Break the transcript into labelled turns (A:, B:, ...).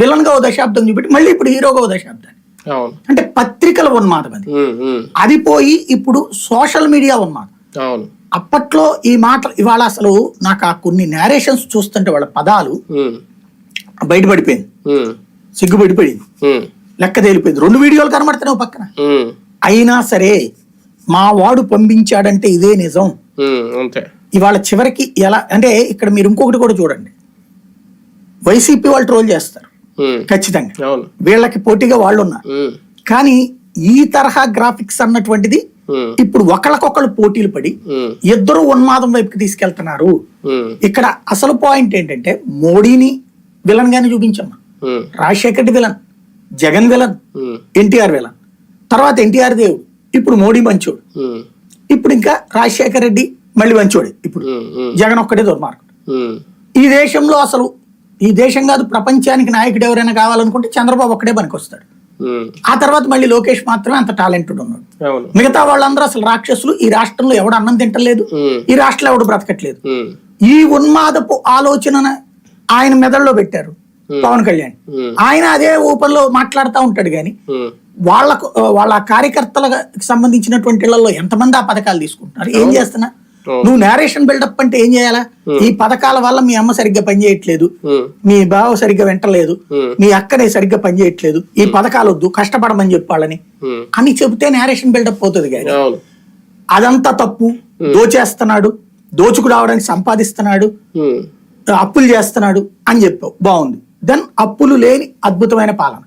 A: విలన్గా ఓ దశాబ్దం చూపెట్టి మళ్ళీ ఇప్పుడు హీరోగా ఓ దశాబ్దాన్ని. అంటే పత్రికల ఉన్మాదం అది. అది పోయి ఇప్పుడు సోషల్ మీడియా ఉన్మాదం. అప్పట్లో ఈ మాటలు ఇవాళ అసలు నాకు ఆ కొన్ని నేరేషన్స్ చూస్తుంటే వాళ్ళ పదాలు బయటపడిపోయింది. సిగ్గుపడిపోయింది లెక్క తేలిపోయింది. రెండు వీడియోలు కనబడుతున్నావు పక్కన. అయినా సరే మా వాడు పంపించాడంటే ఇదే నిజం. ఇవాళ చివరికి ఎలా అంటే ఇక్కడ మీరు ఇంకొకటి కూడా చూడండి. వైసీపీ వాళ్ళు ట్రోల్ చేస్తారు. ఖచ్చితంగా. వీళ్ళకి పోటీగా వాళ్ళు ఉన్నారు కానీ ఈ తరహా గ్రాఫిక్స్ అన్నటువంటిది ఇప్పుడు ఒకళ్ళకొకళ్ళు పోటీలు పడి ఇద్దరు ఉన్మాదం వైపుకి తీసుకెళ్తున్నారు. ఇక్కడ అసలు పాయింట్ ఏంటంటే మోడీని విలన్ గానే చూపించమ్మా. Rajasekhar Reddy villain Jagan villain NTR villain తర్వాత ఎన్టీఆర్ దేవుడు ఇప్పుడు మోడీ మంచోడు. ఇప్పుడు ఇంకా రాజశేఖర్ రెడ్డి మళ్ళీ మంచోడే ఇప్పుడు. జగన్ ఒక్కడే దుర్మార్గుడు. ఈ దేశంలో అసలు ఈ దేశం కాదు ప్రపంచానికి నాయకుడు ఎవరైనా కావాలనుకుంటే చంద్రబాబు ఒక్కడే పనికొస్తాడు. ఆ తర్వాత మళ్ళీ లోకేష్ మాత్రమే అంత టాలెంటెడ్ ఉన్నాడు. మిగతా వాళ్ళందరూ అసలు రాక్షసులు ఈ రాష్ట్రంలో ఎవడు అన్నం తింటలేదు ఈ రాష్ట్రంలో ఎవడు బ్రతకట్లేదు. ఈ ఉన్మాదపు ఆలోచన ఆయన మెదడులో పెట్టారు పవన్ కళ్యాణ్. ఆయన అదే ఊపంలో మాట్లాడుతూ ఉంటాడు కానీ
B: ఉమ్,
A: వాళ్ళకు వాళ్ళ కార్యకర్తలకు సంబంధించినటువంటి ఎంతమంది ఆ పథకాలు తీసుకుంటున్నారు? ఏం చేస్తున్నా?
B: అవును.
A: నువ్వు నేరేషన్ బిల్డప్ అంటే ఏం చేయాలా? ఈ పథకాల వల్ల మీ అమ్మ సరిగ్గా పనిచేయట్లేదు. మీ బావ సరిగ్గా వింటలేదు. మీ అక్కడే సరిగ్గా పనిచేయట్లేదు. ఈ పథకాలు వద్దు కష్టపడమని చెప్పాలని. అని చెబితే నేరేషన్ బిల్డప్ పోతుంది కానీ అదంతా తప్పు. దోచేస్తున్నాడు. దోచుకు రావడానికి సంపాదిస్తున్నాడు. అప్పులు చేస్తున్నాడు అని చెప్పావు. బాగుంది. దెన్ అప్పులు లేని అద్భుతమైన పాలన.